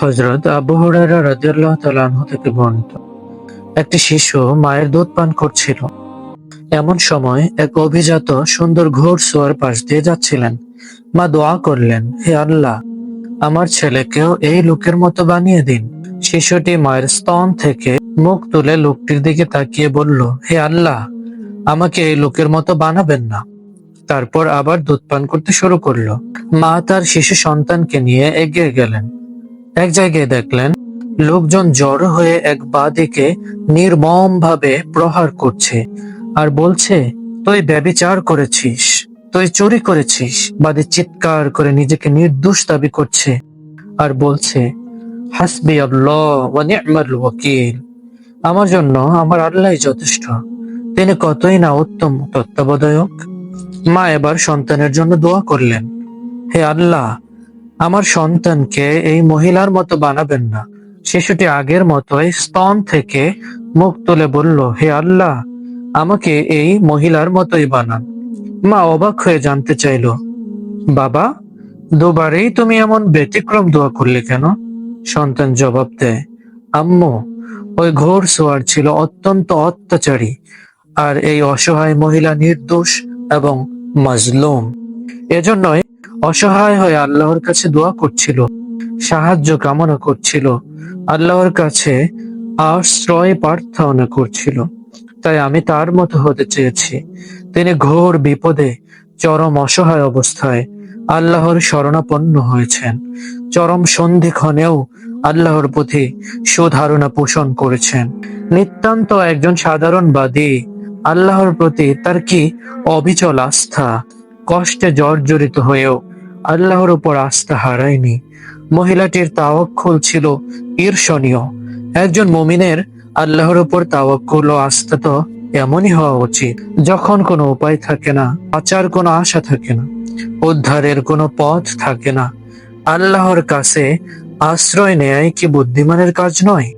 হজরত আবু হুরায়রা রাদিয়াল্লাহু তাআলা থেকে বর্ণিত। একটি শিশু মায়ের দুধ পান করছিল। এমন সময় এক অভিজাত সুন্দর ঘোড়সওয়ার পাশ দিয়ে যাচ্ছিলেন। মা দোয়া করলেন, হে আল্লাহ, আমার ছেলেকেও এই লোকের মতো বানিয়ে দিন। শিশুটি মায়ের স্তন থেকে মুখ তুলে লোকটির দিকে তাকিয়ে বলল, হে আল্লাহ, আমাকে এই লোকের মতো বানাবেন না। তারপর আবার দুধ পান করতে শুরু করল। মা তার শিশু সন্তানকে নিয়ে এগিয়ে গেলেন। এক জায়গায় দেখলেন, লোকজন জড়ো হয়ে এক বাদিকে নির্মম ভাবে প্রহার করছে আর বলছে, তুই ব্যবিচার করেছিস, তুই চুরি করেছিস। বাদী চিৎকার করে নিজেকে নির্দোষ দাবি করছে আর বলছে, হাসবি আল্লাহ ওয়াকিল। আমার জন্য আমার আল্লাহই যথেষ্ট। তিনি কতই না উত্তম তত্ত্বাবধায়ক। মা এবার সন্তানের জন্য দোয়া করলেন। হে আল্লাহ, আমার সন্তানকে এই মহিলার মতো বানাবেন না। শিশুটি আগের মতোই স্তন থেকে মুখ তুলে বলল, হে আল্লাহ, আমাকে এই মহিলার মতোই বানান। মা অবাক হয়ে জানতে চাইল, বাবা, দুবারেই তুমি এমন ব্যতিক্রম দোয়া করলে কেন? সন্তান জবাব দেয়, আম্মু, ওই ঘোর সোয়ার ছিল অত্যন্ত অত্যাচারী, আর এই অসহায় মহিলা নির্দোষ এবং মাজলুম। এজন্যই অসহায় হয়ে আল্লাহর কাছে দোয়া করছিল, সাহায্য কামনা করছিল, আল্লাহর কাছে আশ্রয় প্রার্থনা করছিল। তাই আমি তার মতো হতে চেয়েছি। তিনি ঘোর বিপদে, চরম অসহায় অবস্থায় আল্লাহর শরণাপন্ন হয়েছেন। চরম সন্ধিক্ষণেও আল্লাহর প্রতি সুধারণা পোষণ করেছেন। নিতান্ত একজন সাধারণবাদী আল্লাহর প্রতি তার কি অবিচল আস্থা? কষ্টে জর্জরিত হয়েও আল্লাহর উপর আস্থা হারায়নি। মহিলাটির তাওয়াক্কুল ছিল ঈর্ষণীয়। একজন মুমিনের আল্লাহর উপর তাওয়াক্কুল ও আস্থা তো এমনই হওয়া উচিত, যখন কোনো উপায় থাকে না, আচার কোনো আশা থাকে না, উদ্ধারের কোনো পথ থাকে না। আল্লাহর কাছে আশ্রয় নেয় কি বুদ্ধিমানের কাজ নয়?